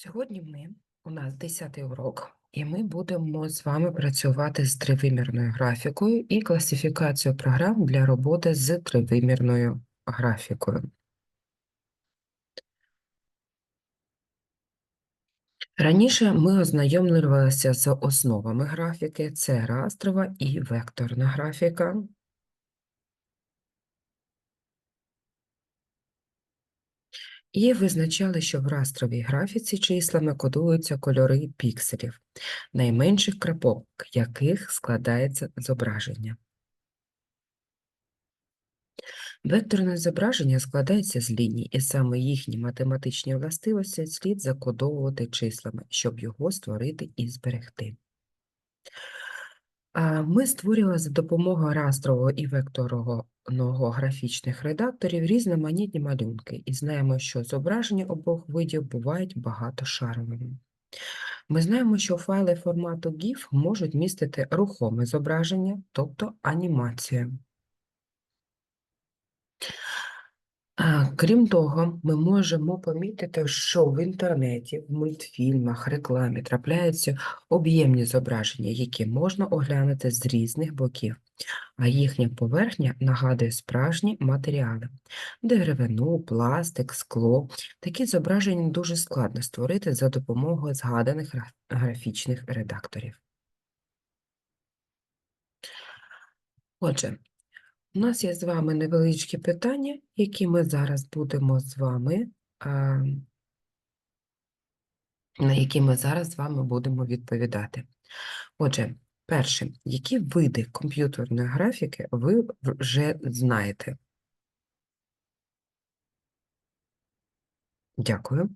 Сьогодні ми, у нас 10 урок, і ми будемо з вами працювати з тривимірною графікою і класифікацією програм для роботи з тривимірною графікою. Раніше ми ознайомлювалися з основами графіки, це растрова і векторна графіка. І визначали, що в растровій графіці числами кодуються кольори пікселів, найменших крапок, яких складається зображення. Векторне зображення складається з ліній, і саме їхні математичні властивості слід закодовувати числами, щоб його створити і зберегти. Ми створювали за допомогою растрового і векторного графічних редакторів різноманітні малюнки і знаємо, що зображення обох видів бувають багатошаровими. Ми знаємо, що файли формату GIF можуть містити рухоме зображення, тобто анімацію. А, Крім того, ми можемо помітити, що в інтернеті, в мультфільмах, рекламі трапляються об'ємні зображення, які можна оглянути з різних боків, а їхня поверхня нагадує справжні матеріали, деревину, пластик, скло. Такі зображення дуже складно створити за допомогою згаданих графічних редакторів. Отже, у нас є з вами невеличкі питання, які ми зараз будемо з вами, а, на які ми зараз з вами будемо відповідати. Отже, перше, які види комп'ютерної графіки ви вже знаєте? Дякую.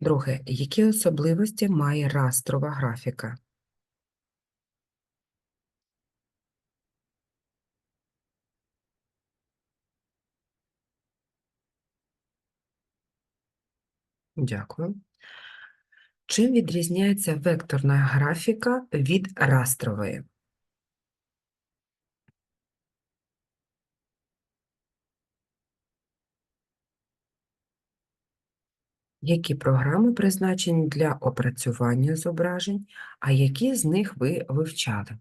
Друге, які особливості має растрова графіка? Дякую. Чим відрізняється векторна графіка від растрової? Які програми призначені для опрацювання зображень, а які з них ви вивчали?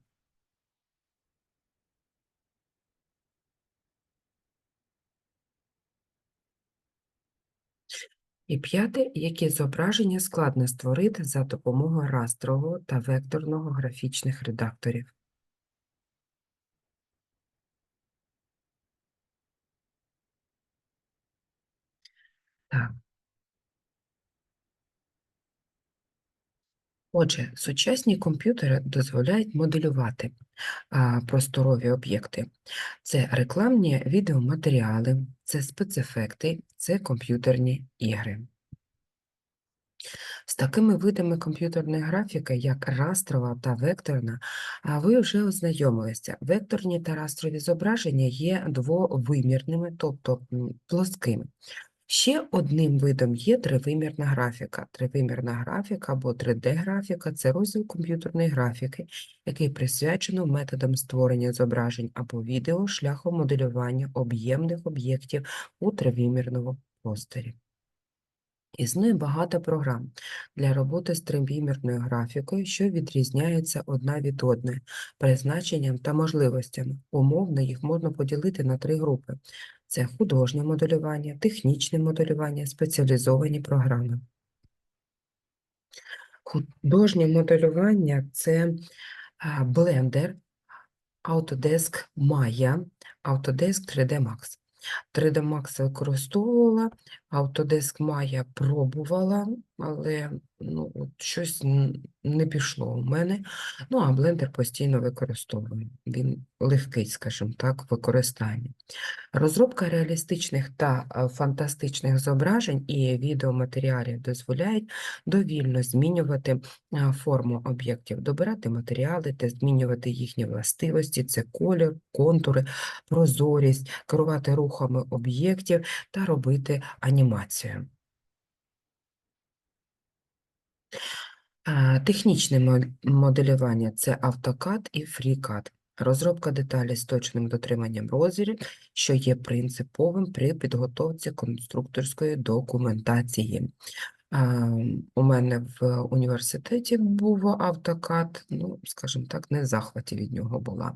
І п'яте, які зображення складно створити за допомогою растрового та векторного графічних редакторів? Так. Отже, сучасні комп'ютери дозволяють моделювати а, просторові об'єкти. Це рекламні відеоматеріали, це спецефекти, це комп'ютерні ігри. З такими видами комп'ютерної графіки, як растрова та векторна, ви вже ознайомилися. Векторні та растрові зображення є двовимірними, тобто плоскими. Ще одним видом є тривимірна графіка. Тривимірна графіка або 3D-графіка – це розділ комп'ютерної графіки, який присвячено методам створення зображень або відео шляхом моделювання об'ємних об'єктів у тривимірному просторі. Існує багато програм для роботи з тривимірною графікою, що відрізняються одна від одної призначенням та можливостями. Умовно їх можна поділити на три групи: це художнє моделювання, технічне моделювання, спеціалізовані програми. Художнє моделювання це блендер Autodesk Maya, Autodesk 3D Max. 3D Max використовувала, Autodesk Maya пробувала, але ну, от щось не пішло у мене. Ну, а Blender постійно використовую. Він легкий, скажімо так, в використанні. Розробка реалістичних та е, фантастичних зображень і відеоматеріалів дозволяють довільно змінювати е, форму об'єктів, добирати матеріали та змінювати їхні властивості, це колір, контури, прозорість, керувати рухами об'єктів та робити анімацію. А, Технічне моделювання це AutoCAD і FreeCAD. Розробка деталей з точним дотриманням розмірів, що є принциповим при підготовці конструкторської документації. У мене в університеті був AutoCAD, ну, скажімо так, не в захваті від нього була.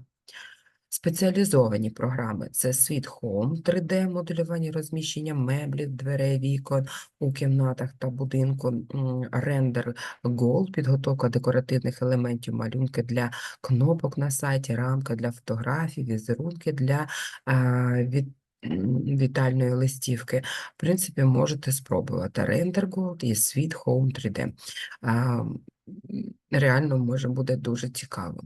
Спеціалізовані програми це Sweet Home 3D, моделювання розміщення меблів, дверей, вікон у кімнатах та будинку, Render Gold, підготовка декоративних елементів, малюнки для кнопок на сайті, рамка для фотографій, візерунки для від, вітальної листівки. В принципі, можете спробувати Render Gold і Sweet Home 3D. А, Реально може буде дуже цікаво.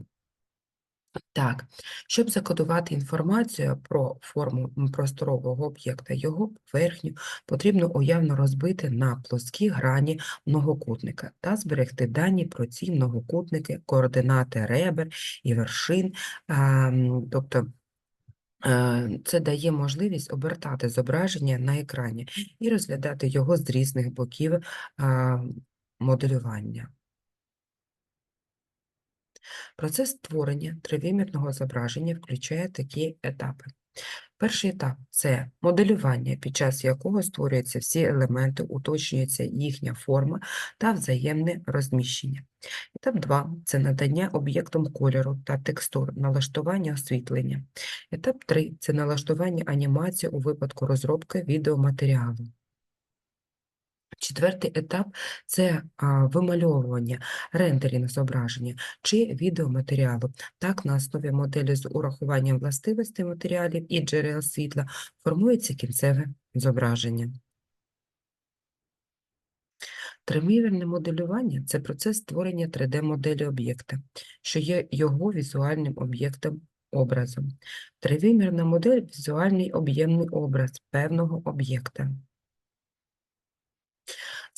Так, щоб закодувати інформацію про форму просторового об'єкта, його поверхню потрібно уявно розбити на плоскі грані многокутника та зберегти дані про ці многокутники, координати ребер і вершин, а, тобто е, це дає можливість обертати зображення на екрані і розглядати його з різних боків а, моделювання. Процес створення тривимірного зображення включає такі етапи. Перший етап це моделювання, під час якого створюються всі елементи, уточнюється їхня форма та взаємне розміщення. Етап 2 це надання об'єктам кольору та текстур, налаштування освітлення. Етап 3 це налаштування анімації у випадку розробки відеоматеріалу. Четвертий етап це вимальовування, рендеринг зображення чи відеоматеріалу. Так, на основі моделі з урахуванням властивостей матеріалів і джерел світла формується кінцеве зображення. Тримірне моделювання це процес створення 3D-моделі об'єкта, що є його візуальним об'єктом образом. Тривимірна модель – візуальний об'ємний образ певного об'єкта.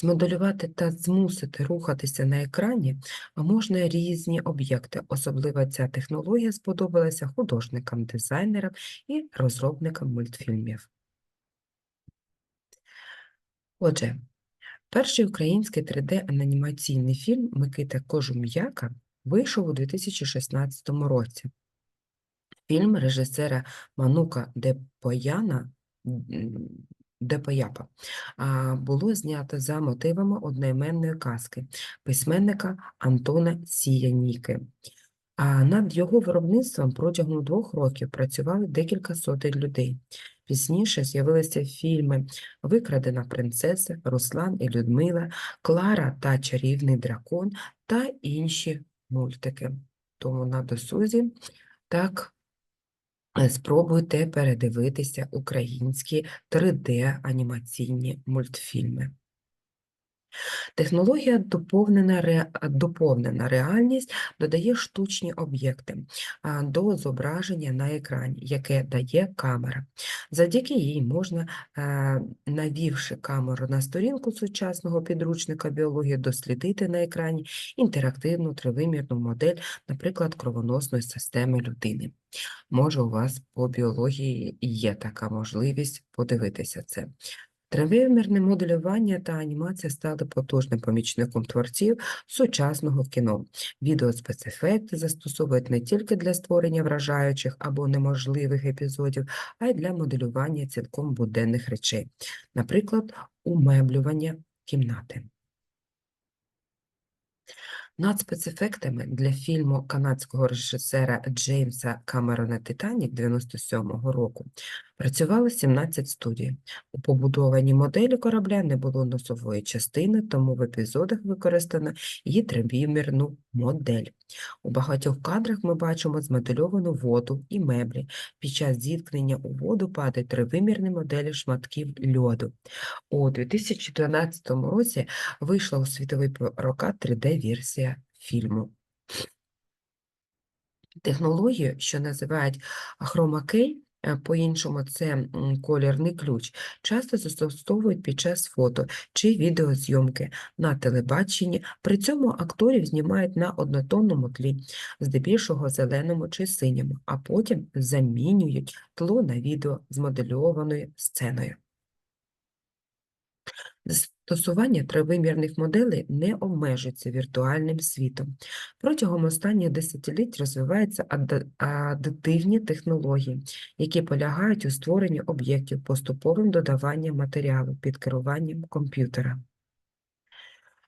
Змоделювати та змусити рухатися на екрані можна різні об'єкти. Особливо ця технологія сподобалася художникам, дизайнерам і розробникам мультфільмів. Отже, перший український 3D-анімаційний фільм Микита Кожум'яка вийшов у 2016 році. Фільм режисера Манука Депояна Депояпа було знято за мотивами одноіменної казки письменника Антона Сіяніки. Над його виробництвом протягом двох років працювали декілька сотень людей. Пізніше з'явилися фільми Викрадена принцеса, Руслан і Людмила, Клара та Чарівний дракон та інші мультики. Тому на досузі так спробуйте передивитися українські 3D-анімаційні мультфільми. Технологія доповнена, ре... доповнена реальність додає штучні об'єкти до зображення на екрані, яке дає камера. Завдяки їй можна, е, навівши камеру на сторінку сучасного підручника біології, дослідити на екрані інтерактивну тривимірну модель, наприклад, кровоносної системи людини. Може, у вас по біології є така можливість подивитися це. Тривимірне моделювання та анімація стали потужним помічником творців сучасного кіно. Відеоспецефекти застосовують не тільки для створення вражаючих або неможливих епізодів, а й для моделювання цілком буденних речей, наприклад, умеблювання кімнати. Над спецефектами для фільму канадського режисера Джеймса Камерона Титанік 97-го року працювало 17 студій. У побудованій моделі корабля не було носової частини, тому в епізодах використано її тривимірну модель. У багатьох кадрах ми бачимо змодельовану воду і меблі. Під час зіткнення у воду падають тривимірні моделі шматків льоду. У 2012 році вийшла у світовий прокат 3D-версія фільму. Технологію, що називають хромакей, по-іншому це колірний ключ, часто застосовують під час фото чи відеозйомки на телебаченні. При цьому акторів знімають на однотонному тлі, здебільшого зеленому чи синьому, а потім замінюють тло на відео з модельованою сценою. Застосування тривимірних моделей не обмежується віртуальним світом. Протягом останніх десятиліть розвиваються адитивні технології, які полягають у створенні об'єктів поступовим додаванням матеріалу під керуванням комп'ютера.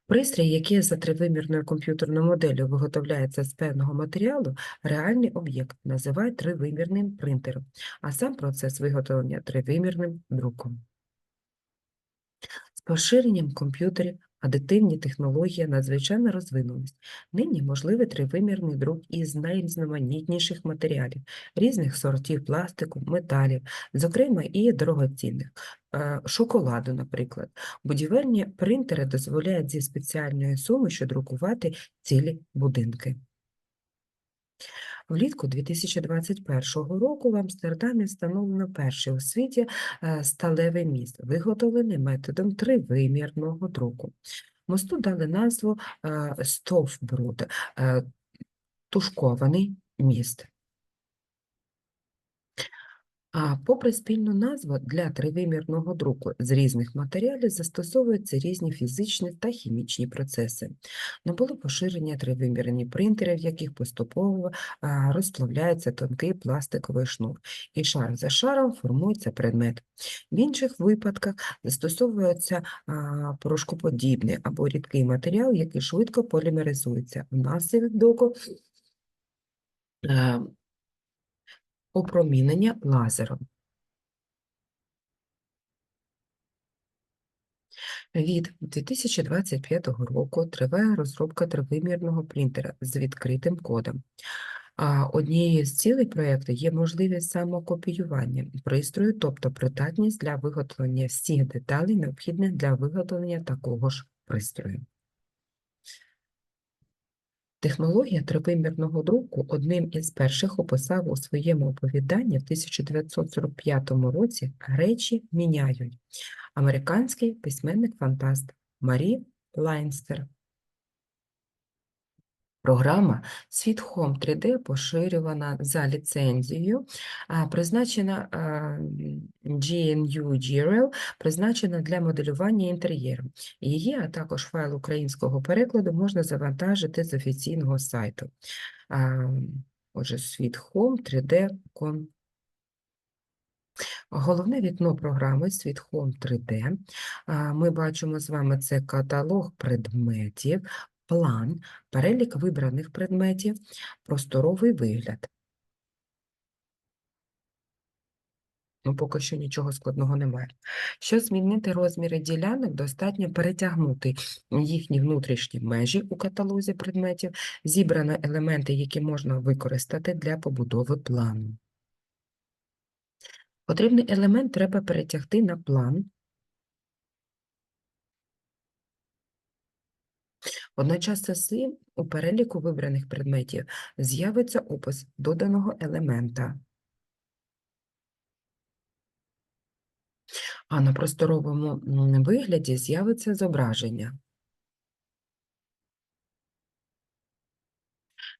Пристрій, який за тривимірною комп'ютерною моделлю виготовляється з певного матеріалу, реальний об'єкт називають тривимірним принтером, а сам процес виготовлення тривимірним друком. З поширенням комп'ютерів адитивні технології надзвичайно розвинулись. Нині можливий тривимірний друк із найрізноманітніших матеріалів, різних сортів пластику, металів, зокрема і дорогоцінних, е, шоколаду, наприклад. Будівельні принтери дозволяють зі спеціальною сумішю друкувати цілі будинки. Влітку 2021 року в Амстердамі встановлено перший у світі е, сталевий міст, виготовлений методом тривимірного друку. Мосту дали назву е, Стовбруд, е, тушкований міст. А попри спільну назву, для тривимірного друку з різних матеріалів застосовуються різні фізичні та хімічні процеси. Набуло поширення тривимірні принтери, в яких поступово розплавляється тонкий пластиковий шнур, і шар за шаром формується предмет. В інших випадках застосовується порошкоподібний або рідкий матеріал, який швидко полімеризується. Внаслідок опромінення лазером. Від 2025 року триває розробка тривимірного принтера з відкритим кодом. Однією з цілей проєкту є можливість самокопіювання пристрою, тобто придатність для виготовлення всіх деталей, необхідних для виготовлення такого ж пристрою. Технологія тривимірного друку одним із перших описав у своєму оповіданні в 1945 році «Речі міняють» американський письменник-фантаст Марі Лайнстер. Програма Світ Home 3D поширювана за ліцензією, призначена GNU GRL, призначена для моделювання інтер'єру. Її, а також файл українського перекладу можна завантажити з офіційного сайту. Отже, Світ Home 3D.com. Головне вікно програми Світ Home 3D. Ми бачимо з вами це каталог предметів, план, перелік вибраних предметів, просторовий вигляд. Ну, поки що нічого складного немає. Щоб змінити розміри ділянок, достатньо перетягнути їхні внутрішні межі у каталозі предметів, зібрано елементи, які можна використати для побудови плану. Потрібний елемент треба перетягти на план. Одночас цим у переліку вибраних предметів з'явиться опис доданого елемента. А на просторовому вигляді з'явиться зображення.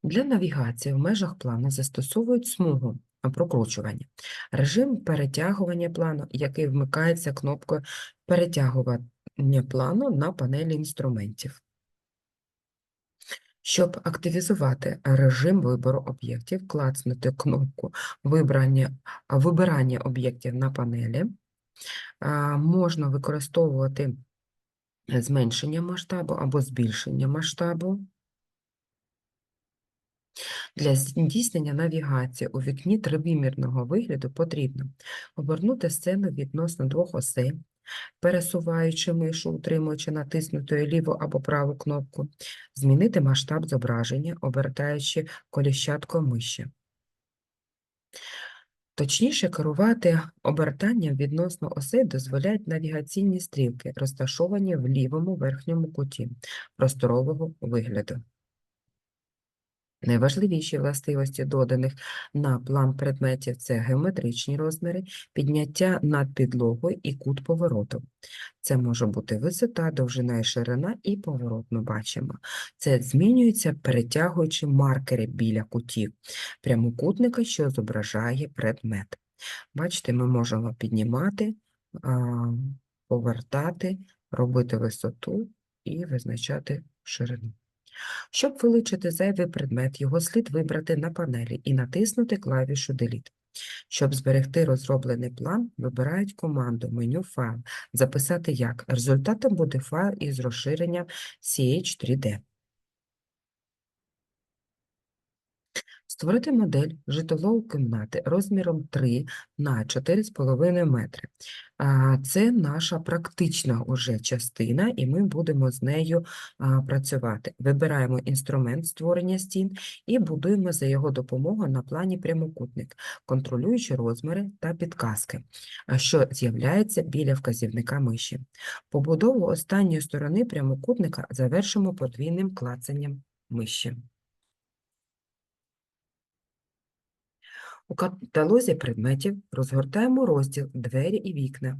Для навігації в межах плану застосовують смугу прокручування, режим перетягування плану, який вмикається кнопкою перетягування плану на панелі інструментів. Щоб активізувати режим вибору об'єктів, клацнути кнопку вибирання об'єктів на панелі. Можна використовувати зменшення масштабу або збільшення масштабу. Для здійснення навігації у вікні тривимірного вигляду потрібно обернути сцену відносно двох осей, пересуваючи мишу, утримуючи натиснутою ліву або праву кнопку, змінити масштаб зображення, обертаючи коліщаткою миші. Точніше керувати обертанням відносно осей дозволяють навігаційні стрілки, розташовані в лівому верхньому куті просторового вигляду. Найважливіші властивості доданих на план предметів це геометричні розміри, підняття над підлогою і кут повороту. Це може бути висота, довжина і ширина, і поворот ми бачимо. Це змінюється, перетягуючи маркери біля кутів прямокутника, що зображає предмет. Бачите, ми можемо піднімати, повертати, робити висоту і визначати ширину. Щоб вилучити зайвий предмет, його слід вибрати на панелі і натиснути клавішу Delete. Щоб зберегти розроблений план, вибирають команду меню файл. Записати як. Результатом буде файл із розширенням CH3D. Створити модель житлової кімнати розміром 3 на 4,5 метри. Це наша практична уже частина, і ми будемо з нею працювати. Вибираємо інструмент створення стін і будуємо за його допомогою на плані прямокутник, контролюючи розміри та підказки, що з'являється біля вказівника миші. Побудову останньої сторони прямокутника завершимо подвійним клацанням миші. У каталозі предметів розгортаємо розділ «Двері і вікна».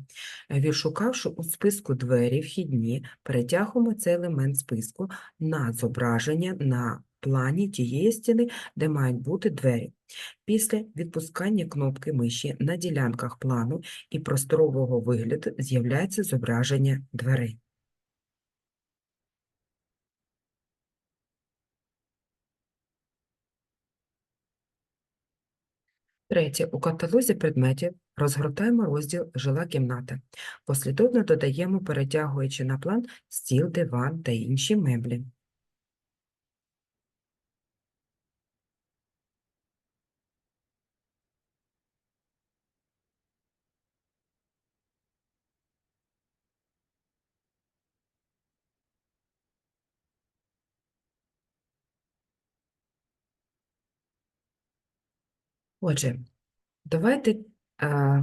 Відшукавши у списку «Двері вхідні», перетягуємо цей елемент списку на зображення на плані тієї стіни, де мають бути двері. Після відпускання кнопки миші на ділянках плану і просторового вигляду з'являється зображення дверей. Третє. У каталозі предметів розгортаємо розділ «Жила кімната». Послідовно додаємо, перетягуючи на план стіл, диван та інші меблі. Отже, давайте а,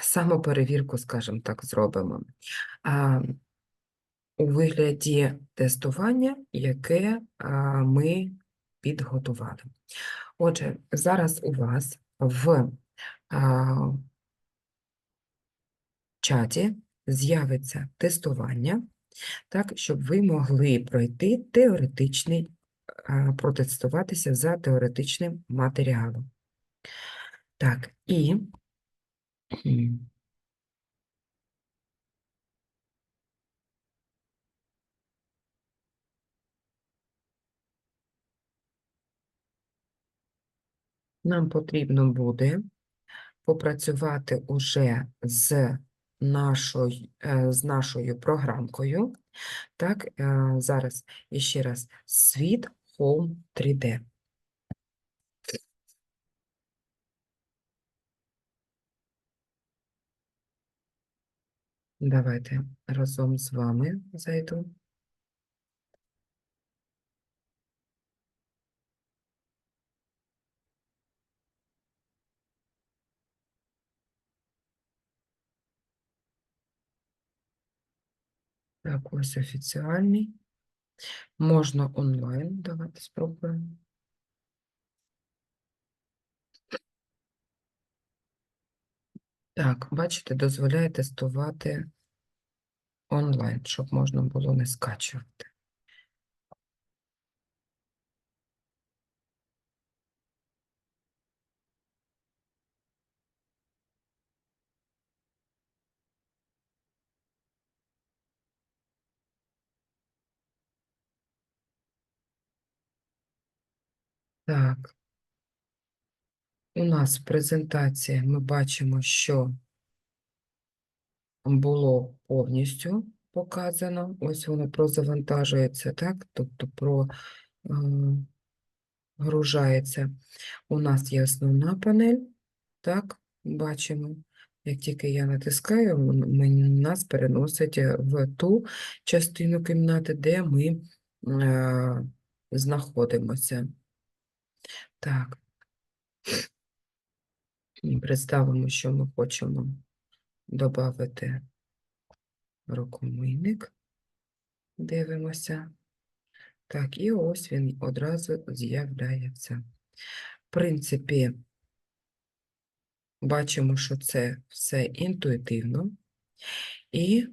самоперевірку, скажімо так, зробимо. А, у вигляді тестування, яке а, ми підготували. Отже, зараз у вас в а, чаті з'явиться тестування, так, щоб ви могли пройти теоретичний, протестуватися за теоретичним матеріалом. Так, і нам потрібно буде попрацювати уже з нашою, е, з нашою програмкою. Так, е, зараз іще раз світ Home 3D. Давайте разом з вами зайду. Так, ось офіціальний. Можна онлайн. Давайте спробуємо. Так, бачите, дозволяє тестувати онлайн, щоб можна було не скачувати. Так. У нас в презентації ми бачимо, що було повністю показано. Ось воно прозавантажується, так? Тобто прогружається. У нас є основна панель, так, бачимо. Як тільки я натискаю, нас переносить е, в ту частину кімнати, де ми е, знаходимося. Так. І представимо, що ми хочемо додати рукомийник. Дивимося. Так, і ось він одразу з'являється. В принципі, бачимо, що це все інтуїтивно. І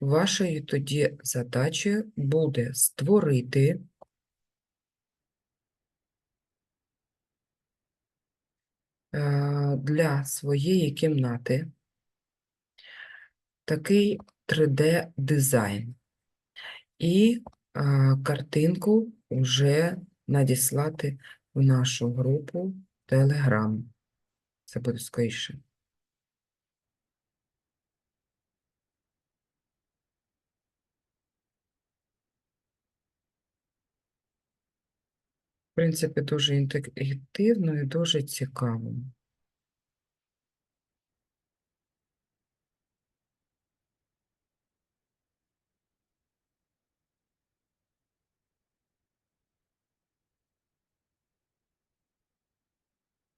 вашою тоді задачею буде створити для своєї кімнати такий 3D-дизайн і е, картинку вже надіслати в нашу групу Telegram. Це буде скоріше. В принципі, дуже інтуїтивно і дуже цікаво.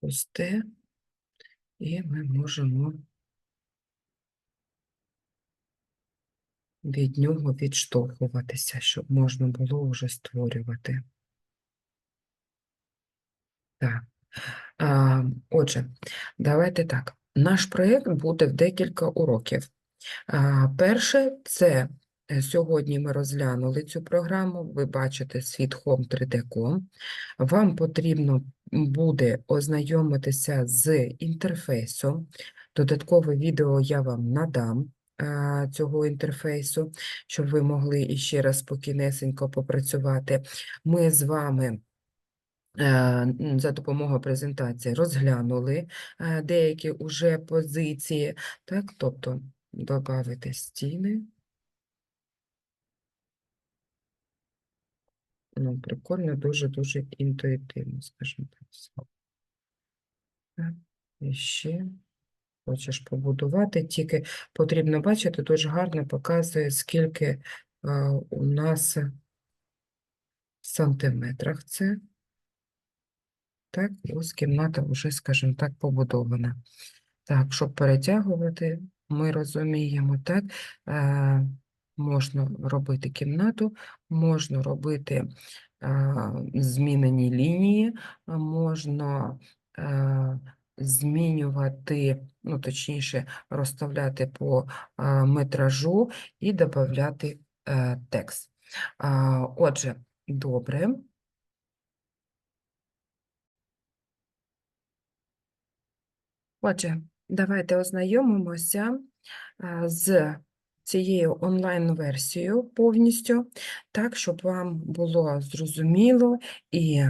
Пусте, і ми можемо від нього відштовхуватися, щоб можна було вже створювати. Так. А, отже, давайте так. Наш проєкт буде в декілька уроків. А, перше, це е, сьогодні ми розглянули цю програму. Ви бачите Sweet 3D.com. Вам потрібно буде ознайомитися з інтерфейсом. Додаткове відео я вам надам цього інтерфейсу, щоб ви могли іще раз спокійнесенько попрацювати. Ми з вами за допомогою презентації розглянули е, деякі уже позиції, так, тобто додати стіни. Ну, прикольно, дуже-дуже інтуїтивно, скажімо так. Так, і ще хочеш побудувати, тільки потрібно бачити, дуже гарно показує, скільки е, у нас в сантиметрах це. Так, ось кімната вже, скажімо так, побудована. Так, щоб перетягувати, ми розуміємо, так, е, можна робити кімнату, можна робити е, змінені лінії, можна е, змінювати, ну, точніше, розставляти по е, метражу і додати е, текст. А, Отже, добре. Отже, давайте ознайомимося з цією онлайн-версією повністю, так, щоб вам було зрозуміло і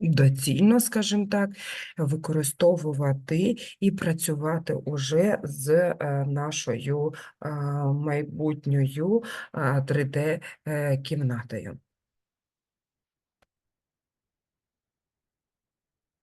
доцільно, скажімо так, використовувати і працювати уже з е, нашою майбутньою 3D-кімнатою.